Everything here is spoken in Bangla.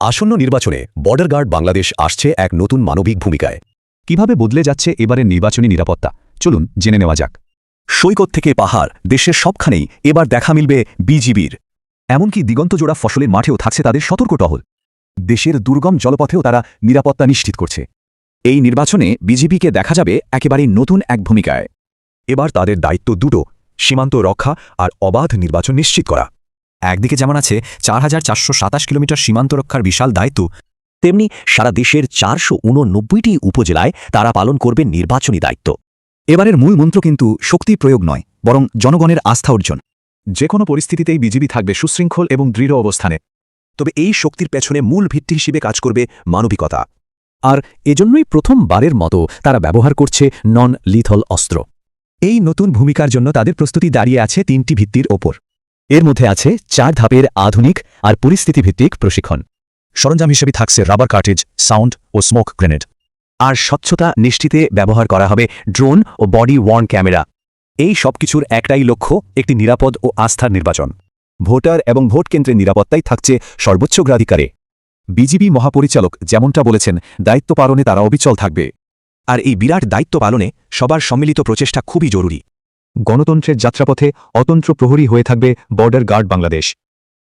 আসন্ন নির্বাচনে বর্ডার গার্ড বাংলাদেশ আসছে এক নতুন মানবিক ভূমিকায়। কীভাবে বদলে যাচ্ছে এবারের নির্বাচনী নিরাপত্তা? চলুন জেনে নেওয়া যাক। সৈকত থেকে পাহাড়, দেশের সবখানেই এবার দেখা মিলবে বিজিবির। এমনকি দিগন্তজোড়া ফসলের মাঠেও থাকছে তাদের সতর্ক টহল। দেশের দুর্গম জলপথেও তারা নিরাপত্তা নিশ্চিত করছে। এই নির্বাচনে বিজিবিকে দেখা যাবে একেবারেই নতুন এক ভূমিকায়। এবার তাদের দায়িত্ব দুটো, সীমান্ত রক্ষা আর অবাধ নির্বাচন নিশ্চিত করা। একদিকে যেমন আছে চার হাজার চারশো সাতাশ কিলোমিটার সীমান্ত রক্ষার বিশাল দায়িত্ব, তেমনি সারা দেশের চারশো উননব্বইটি উপজেলায় তারা পালন করবে নির্বাচনী দায়িত্ব। এবারের মূল মন্ত্র কিন্তু শক্তি প্রয়োগ নয়, বরং জনগণের আস্থা অর্জন। যে কোনো পরিস্থিতিতেই বিজিবি থাকবে সুশৃঙ্খল এবং দৃঢ় অবস্থানে। তবে এই শক্তির পেছনে মূল ভিত্তি হিসেবে কাজ করবে মানবিকতা। আর এজন্যই প্রথমবারের মতো তারা ব্যবহার করছে নন লিথল অস্ত্র। এই নতুন ভূমিকার জন্য তাদের প্রস্তুতি দাঁড়িয়ে আছে তিনটি ভিত্তির ওপর। এর মধ্যে আছে চার ধাপের আধুনিক আর পরিস্থিতিভিত্তিক প্রশিক্ষণ। সরঞ্জাম হিসেবে থাকছে রাবার কার্টেজ, সাউন্ড ও স্মোক গ্রেনেড। আর স্বচ্ছতা নিশ্চিতে ব্যবহার করা হবে ড্রোন ও বডি ওয়ার্ন ক্যামেরা। এই সবকিছুর একটাই লক্ষ্য, একটি নিরাপদ ও আস্থার নির্বাচন। ভোটার এবং ভোট কেন্দ্রের নিরাপত্তাই থাকছে সর্বোচ্চ অগ্রাধিকারে বিজিবি মহাপরিচালক যেমনটা বলেছেন, দায়িত্ব পালনে তারা অবিচল থাকবে। আর এই বিরাট দায়িত্ব পালনে সবার সম্মিলিত প্রচেষ্টা খুবই জরুরি। গণতন্ত্রের যাত্রাপথে অতন্ত্র প্রহরী হয়ে থাকবে বর্ডার গার্ড বাংলাদেশ।